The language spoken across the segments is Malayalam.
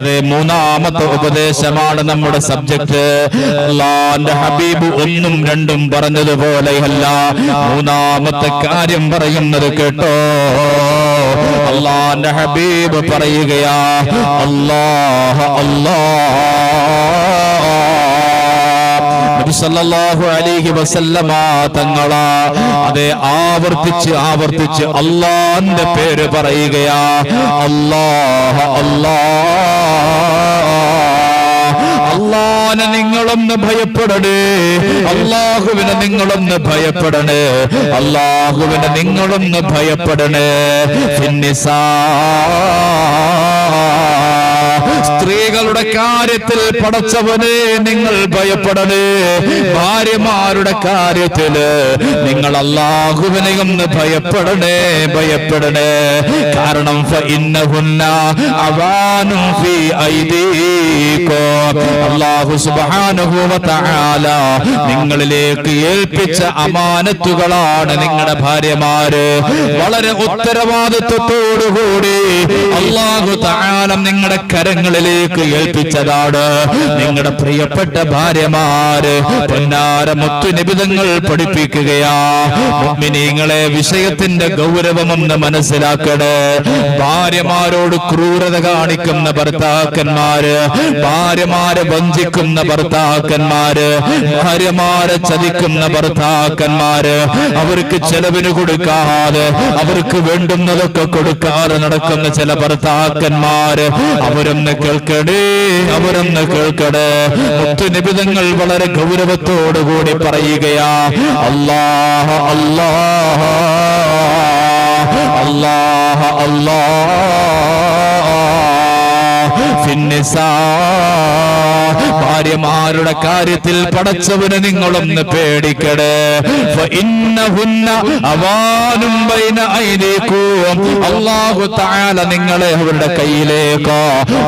അതെ മൂന്നാമത്തെ ഉപദേശമാണ് നമ്മുടെ സബ്ജക്ട് അള്ളാന്റെ ഹബീബ് ഒന്നും രണ്ടും പറഞ്ഞതുപോലെ അല്ല. മൂന്നാമത്തെ കാര്യം പറയുന്നത് കേട്ടോ. അള്ളാന്റെ ഹബീബ് പറയുകയാ അല്ലാഹ അല്ലാഹ്. നബി സല്ലല്ലാഹു അലൈഹി വസല്ലമ തങ്ങളാ അതെ ആവർത്തിച്ച് ആവർത്തിച്ച് അള്ളാന്റെ പേര് പറയുകയാ അല്ലാഹ അല്ലാഹ് അള്ളാനെ നിങ്ങളൊന്ന് ഭയപ്പെടണേ അള്ളാഹുവിനെ നിങ്ങളൊന്ന് ഭയപ്പെടണേ അള്ളാഹുവിനെ നിങ്ങളൊന്ന് ഭയപ്പെടണേ ഫിന്നിസാ സ്ത്രീകളുടെ കാര്യത്തിൽ പടച്ചവനെ നിങ്ങൾ ഭയപ്പെടണേ. ഭാര്യമാരുടെ കാര്യത്തിൽ നിങ്ങൾ അള്ളാഹുവിനെ ഒന്ന് ഭയപ്പെടണേ ഭയപ്പെടണേ. കാരണം നിങ്ങളിലേക്ക് ഏൽപ്പിച്ച അമാനത്തുകളാണ് നിങ്ങളുടെ ഭാര്യമാര്. വളരെ ഉത്തരവാദിത്വത്തോടുകൂടി അള്ളാഹു തആല നിങ്ങളുടെ കരങ്ങളിലേക്ക് ഏൽപ്പിച്ചതാണ്. നിങ്ങളുടെ പ്രിയപ്പെട്ട ഭാര്യമാര് പൊന്നാര മുത്തുനിബിതങ്ങൾ പഠിപ്പിക്കുകയാ. മുഅ്മിനീങ്ങളെ വിഷയത്തിന്റെ ഗൗരവമെന്ന് മനസ്സിലാക്കണേ. ഭാര്യമാരോട് ക്രൂരത കാണിക്കുന്ന ഭർത്താക്കന്മാര്. ഭാര്യമാരെ വഞ്ചിക്കുന്ന ഭർത്താക്കന്മാര്. ഭാര്യമാരെ ചതിക്കുന്ന ഭർത്താക്കന്മാര്. അവർക്ക് ചെലവിന് കൊടുക്കാതെ അവർക്ക് വേണ്ടുന്നതൊക്കെ കൊടുക്കാതെ നടക്കുന്ന ചില ഭർത്താക്കന്മാര്. അവരൊന്ന് കേൾക്കണേ അവരൊന്ന് മറ്റു മുത്തുനിബിതങ്ങൾ വളരെ ഗൗരവത്തോടുകൂടി പറയുകയാ അല്ലാഹ അല്ലാഹ അല്ലാഹ അല്ലാഹ ഫിന്നിസാ ഭാര്യമാരുടെ കാര്യത്തിൽ പടച്ചവന് നിങ്ങളൊന്ന് പേടിക്കടേ. അള്ളാഹു താല നിങ്ങളെ അവരുടെ കയ്യിലേക്ക്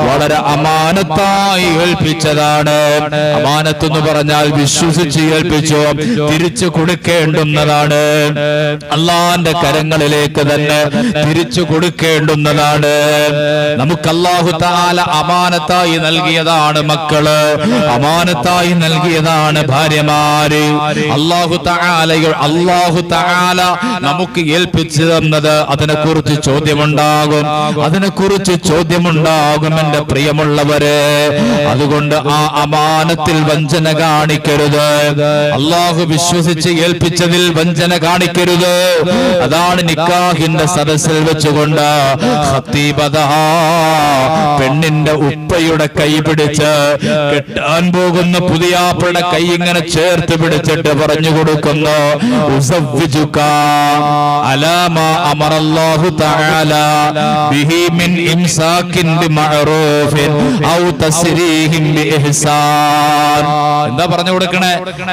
വളരെ അമാനത്തായി ഏൽപ്പിച്ചതാണ്. അമാനത്ത് എന്ന് പറഞ്ഞാൽ വിശ്വസിച്ച് ഏൽപ്പിച്ചു തിരിച്ചു കൊടുക്കേണ്ടുന്നതാണ്. അള്ളാന്റെ കരങ്ങളിലേക്ക് തന്നെ തിരിച്ചു കൊടുക്കേണ്ടുന്നതാണ്. നമുക്ക് അള്ളാഹു താല അമാനത്തായി നൽകിയതാണ് മക്കൾ. അമാനത്തായി നൽകിയതാണ് ഭാര്യമാര്. അള്ളാഹു അള്ളാഹു താല നമുക്ക് ഏൽപ്പിച്ചു തന്നത് അതിനെ കുറിച്ച് ചോദ്യമുണ്ടാകും. അതിനെ കുറിച്ച് ചോദ്യമുണ്ടാകും എന്റെ പ്രിയമുള്ളവര്. അതുകൊണ്ട് ആ അമാനത്തിൽ വഞ്ചന കാണിക്കരുത്. അള്ളാഹു വിശ്വസിച്ച് ഏൽപ്പിച്ചതിൽ വഞ്ചന കാണിക്കരുത്. അതാണ് നിക്കാഹിന്റെ സദസ്സിൽ വെച്ചുകൊണ്ട് പെണ്ണിന്റെ ഉപ്പയുടെ കൈ പിടിച്ച് കെട്ടാൻ പോകുന്ന പുതിയാപ്പയുടെ കൈ ഇങ്ങനെ ചേർത്ത് പിടിച്ചിട്ട് പറഞ്ഞു കൊടുക്കുന്നു എന്താ പറഞ്ഞു കൊടുക്കണേ?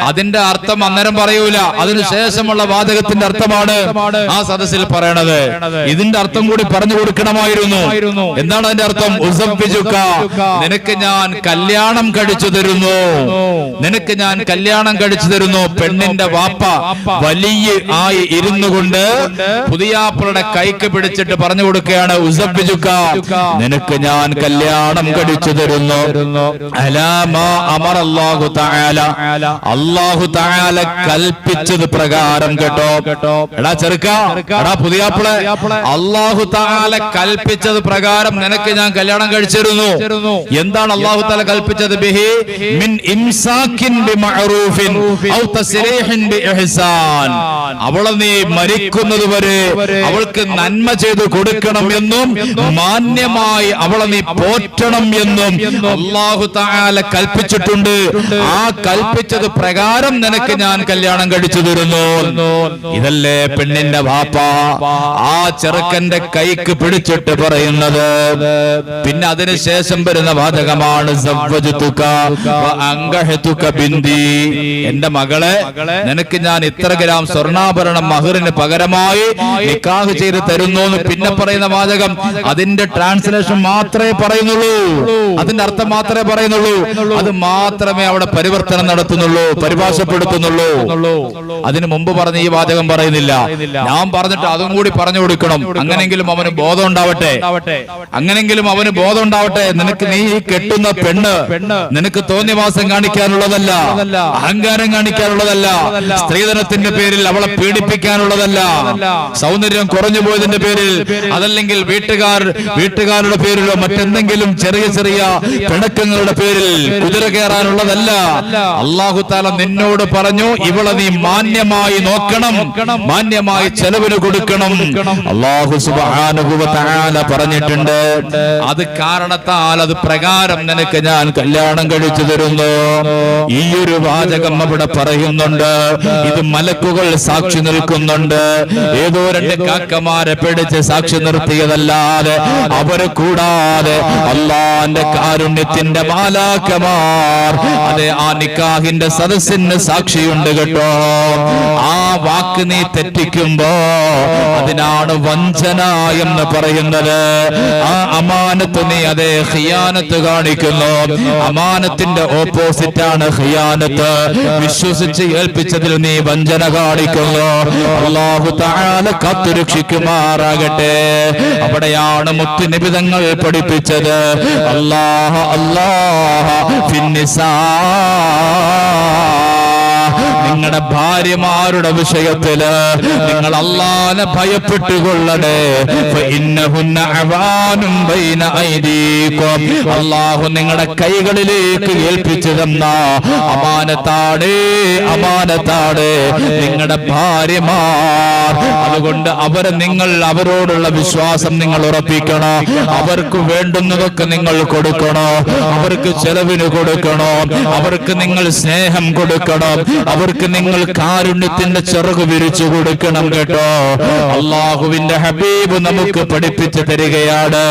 അതിന്റെ അർത്ഥം അന്നേരം പറയൂല. അതിനുശേഷമുള്ള വാചകത്തിന്റെ അർത്ഥമാണ് ആ സദസ്സിൽ പറയണത്. ഇതിന്റെ അർത്ഥം കൂടി പറഞ്ഞു കൊടുക്കണമായിരുന്നു. എന്താണ് അതിന്റെ അർത്ഥം? നിനക്ക് ഞാൻ കല്യാണം കഴിച്ചു തരുന്നു. നിനക്ക് ഞാൻ കല്യാണം കഴിച്ചു തരുന്നു. പെണ്ണിന്റെ വാപ്പ വലിയ ആയി ഇരുന്നു കൊണ്ട് പുതിയാപ്പളുടെ കൈക്ക് പിടിച്ചിട്ട് പറഞ്ഞു കൊടുക്കുകയാണ് ഉസപ്പിച്ചുക്ക നിനക്ക് ഞാൻ കല്യാണം കഴിച്ചു തരുന്നു. അല്ലാഹു തആല അല്ലാഹു തആല കൽപ്പിച്ചത് പ്രകാരം കേട്ടോ. എടാ ചെറുക്ക എടാ പുതിയാപ്പളെ അല്ലാഹു തആല കൽപ്പിച്ചത് പ്രകാരം നിനക്ക് ഞാൻ കല്യാണം കഴിച്ചിരുന്നു. എന്താണ് അള്ളാഹു തആല കൽപ്പിച്ചത്? ബിഹി മിൻ ഇംസാക്കിൻ بمعروف ഔ തസ്രീഹിൻ ബിഇഹ്സാൻ. അവളെ നീ മരിക്കുന്നത് വരെ അവൾക്ക് നന്മ ചെയ്തു കൊടുക്കണം എന്നും മാന്യമായി അവളെ നീ പോറ്റണം എന്നും അല്ലാഹു തആല കൽപ്പിച്ചിട്ടുണ്ട്. ആ കൽപ്പിച്ചത് പ്രകാരം നിനക്ക് ഞാൻ കല്യാണം കഴിച്ചു തരുന്നു. ഇതല്ലേ പെണ്ണിന്റെ വാപ്പ ആ ചെറുക്കന്റെ കൈക്ക് പിടിച്ചിട്ട് പറയുന്നത്. പിന്നെ അതിനുശേഷം വരുന്ന വാചകമാണ് ബിന്ദി എന്റെ മകളെ നിനക്ക് ഞാൻ ഇത്ര ഗ്രാം സ്വർണാഭരണം മഹറിന് പകരമായി നിക്കാഹ് ചെയ്ത് തരുന്നു എന്ന് പിന്നെ പറയുന്ന വാചകം. അതിന്റെ ട്രാൻസ്ലേഷൻ മാത്രമേ പറയുന്നുള്ളൂ. അതിന്റെ അർത്ഥം മാത്രമേ പറയുന്നുള്ളൂ. അത് മാത്രമേ അവിടെ പരിവർത്തനം നടത്തുന്നുള്ളൂ പരിഭാഷപ്പെടുത്തുന്നുള്ളൂ. അതിനു മുമ്പ് പറഞ്ഞ ഈ വാചകം പറയുന്നില്ല. ഞാൻ പറഞ്ഞിട്ട് അതും കൂടി പറഞ്ഞു കൊടുക്കണം. അങ്ങനെങ്കിലും അവന് ബോധം ഉണ്ടാവട്ടെ. അങ്ങനെങ്കിലും അവന് ബോധം ഉണ്ടാവട്ടെ. നിനക്ക് നീ ഈ കെട്ടുന്ന പെണ്ണ് നിനക്ക് തോന്നിവാസം കാണിക്കാനുള്ളതല്ല അഹങ്കാരം കാണിക്കാനുള്ളതല്ല സ്ത്രീധനത്തിന്റെ പേരിൽ അവളെ പീഡിപ്പിക്കാനുള്ളതല്ല സൗന്ദര്യം കുറഞ്ഞു പോയതിന്റെ പേരിൽ അതല്ലെങ്കിൽ വീട്ടുകാർ വീട്ടുകാരുടെ പേരിലോ മറ്റെന്തെങ്കിലും ചെറിയ ചെറിയ പിണക്കങ്ങളുടെ പേരിൽ കുതിര കയറാനുള്ളതല്ല. അള്ളാഹു താല നിന്നോട് പറഞ്ഞു ഇവളെ നീ മാന്യമായി നോക്കണം മാന്യമായി ചെലവിന് കൊടുക്കണം. അള്ളാഹു സുബാനുഭവ പറഞ്ഞിട്ടുണ്ട്. അത് കാരണത്താൽ അത് പ്രകാരം നിനക്ക് ഞാൻ കല്യാണം കഴിച്ചു തരുന്നു ഈ ഒരു വാചകം അവിടെ പറയുന്നുണ്ട്. ഇത് മലക്കുകൾ സാക്ഷി നിൽക്കുന്നുണ്ട്. ഏതോ രണ്ട് കാക്കമാരെ പിടിച്ച് സാക്ഷി നിർത്തിയതല്ലാതെ അവരെ കൂടാതെ അല്ലാന്റെ കാരുണ്യത്തിന്റെ മാലാക്കമാർ അതെ ആ നിക്കാഹിന്റെ സദസ്സിന് സാക്ഷിയുണ്ട് കേട്ടോ. ആ വാക്ക് നീ തെറ്റിക്കുമ്പോ അതിനാണ് വഞ്ചന എന്ന് പറയുന്നത്. ആ അമാനത്ത് നീ അതേ ഹിയാനത്ത് കാണിക്കുന്നു. അമാനത്തിന്റെ ഓപ്പോസിറ്റ് ആണ് ഹിയാനത്ത് വിശ്വസിച്ച് ഏൽപ്പിച്ചതിൽ നീ വഞ്ചന കാണിക്കുന്നു. അള്ളാഹു താഴെ കാത്തുരക്ഷിക്കുമാറാകട്ടെ അവിടെയാണ് മുത്തുനിബിതങ്ങൾ പഠിപ്പിച്ചത്. അല്ലാഹ അല്ലാഹ ഫിന്നിസാ. നിങ്ങളുടെ ഭാര്യമാരുടെ വിഷയത്തിൽ നിങ്ങൾ അള്ളാനെ ഐദീകും. അള്ളാഹു നിങ്ങളുടെ കൈകളിലേക്ക് ഏൽപ്പിച്ചു തന്ന അമാനത്താണ് അമാനത്താടേ നിങ്ങളുടെ ഭാര്യമാർ. അതുകൊണ്ട് അവരെ നിങ്ങൾ അവരോടുള്ള വിശ്വാസം നിങ്ങൾ ഉറപ്പിക്കണോ. അവർക്ക് വേണ്ടുന്നതൊക്കെ നിങ്ങൾ കൊടുക്കണോ. അവർക്ക് ചെലവിന് കൊടുക്കണോ. അവർക്ക് നിങ്ങൾ സ്നേഹം കൊടുക്കണം. അവർക്ക് നിങ്ങൾ കാരുണ്യത്തിന്റെ ചെറുകു വിരിച്ചു കൊടുക്കണം കേട്ടോ. അള്ളാഹുവിന്റെ ഹബീബ് നമുക്ക് പഠിപ്പിച്ചു തരികയാണ്.